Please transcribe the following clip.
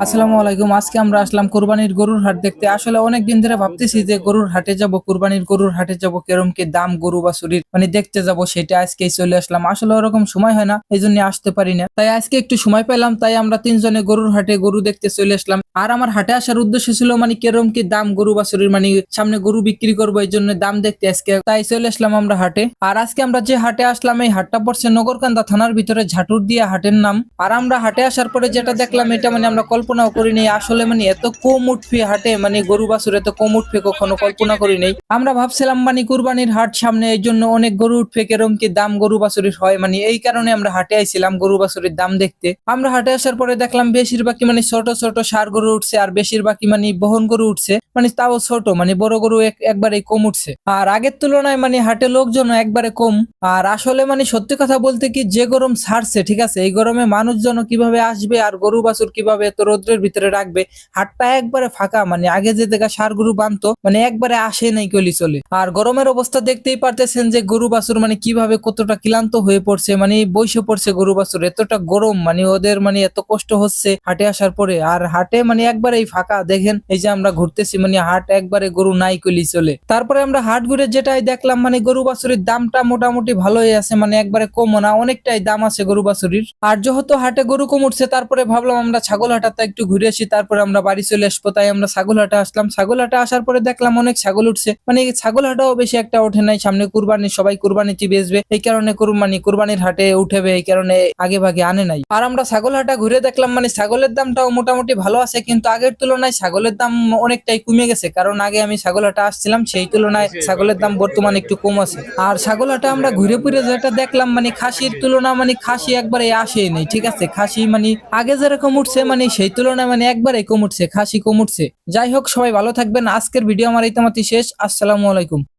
আসসালামু আলাইকুম। আজকে আমরা আসলাম কুরবানির গরুর হাট দেখতে। আসলে অনেক দিন ধরে ভাবতেছি যে গরুর হাটে যাব। কুরবানির গরুর হাটে যাব। কেরম কি দাম গরু বা শরীর মানে দেখতে যাব সেটা আজকে চলে আসলাম। আসলে ওরকম সময় হয় না এই জন্য আসতে পারি না। তাই আজকে একটু সময় পেলাম, তাই আমরা তিনজনে গরুর হাটে গরু দেখতে চলে আসলাম। আর আমার হাটে আসার উদ্দেশ্য ছিল মানে কেরম কি দাম গরু বা শরীর মানে সামনে গরু বিক্রি করব এই জন্য দাম দেখতে আজকে। তাই চলে আসলাম আমরা হাটে। আর আজকে আমরা যে হাটে আসলাম, এই হাটটা পড়ছে নগরকান্দা থানার ভিতরে ঝাটুর দিয়া হাটের নাম। আর আমরা হাটে আসার পরে যেটা দেখলাম, এটা মানে আমরা কল্পনাও করিনি। আসলে মানে এত কম উঠবে হাটে মানে গরু বাছুর এত কম উঠবে, কখনো কল্পনা করি নাই আমরা ভাবছিলাম মানে কুরবানির হাট সামনে এই জন্য অনেক গরু উঠবে, কেরম কি দাম গরু বাছুরির হয় মানে এই কারণে আমরা হাটে আইছিলাম গরু বাছুরির দাম দেখতে। আমরা হাটে আসার পরে দেখলাম, বেশিরভাগই মানে ছোট ছোট সার গরু উঠছে আর বেশিরভাগই মানে বহন করে উঠছে। মানে তাও ছোট মানে বড় গরু একবারে কম উঠছে। আর আগের তুলনায় মানে হাটে লোকজন একবারে কম। আর আসলে মানে সত্যি কথা বলতে কি, যে গরম ছাড়ছে, ঠিক আছে, এই গরমে মানুষজন কীভাবে আসবে আর গরু বাছুর কীভাবে এত রোদ্রের ভিতরে রাখবে, হাটটা একবারে ফাঁকা মানে আগে যে দেখা সার গরু বানতো মানে একবারে আসে নাই কলি চলে। আর গরমের অবস্থা দেখতেই পারতেছেন যে গরু বাছুর মানে কীভাবে কতটা ক্লান্ত হয়ে পড়ছে মানে বসে পড়ছে গরু বাছুর, এতটা গরম মানে ওদের মানে এত কষ্ট হচ্ছে হাটে আসার পরে। আর হাটে মানে একবারেই ফাঁকা, দেখেন, এই যে আমরা ঘুরতেছি মানে হাট একবারে গরু নাই কলি চলে। তারপরে আমরা হাট ঘুরে যেটাই দেখলাম মানে গরু বাছুরির দামটা মোটামুটি ভালোই আছে মানে একবারে কমও না, অনেকটাই দাম আছে গরু বাছুরির। আর যেহেতু হাটে গরু কম উঠছে তারপরে ভাবলাম আমরা ছাগল হাটাতে একটু ঘুরে আসি, তারপরে আমরা বাড়ি চলে আসব, তাই আমরা ছাগল হাটে আসলাম। ছাগল হাটে আসার পরে দেখলাম অনেক ছাগল উঠছে মানে ছাগল হাটাও বেশি একটা ওঠে নাই, সামনে কুরবানি, সবাই কুরবানিতে বেচবে, এই কারণে কুরবানি কুরবানির হাটে উঠেবে, এই কারণে আগে ভাগে আনে নাই। আর আমরা ছাগল হাটা ঘুরে দেখলাম মানে ছাগলের দামটাও মোটামুটি ভালো আছে, কিন্তু আগের তুলনায় ছাগলের দাম অনেকটাই কমে গেছে। কারণ আগে আমি ছাগল হাটা আসছিলাম সেই তুলনায় ছাগলের দাম বর্তমানে একটু কম আছে। আর ছাগল হাটা আমরা ঘুরে ফিরে যেটা দেখলাম মানে খাসির তুলনা মানে খাসি একবারে আসেই নেই ঠিক আছে? খাসি মানে আগে যেরকম উঠছে মানে সেই তুলনায় মানে একবারে কম উঠছে খাসি কম উঠছে। যাই হোক সবাই ভালো থাকবেন। আজকের ভিডিও আমার এই তোমার শেষ। আসসালামু আলাইকুম।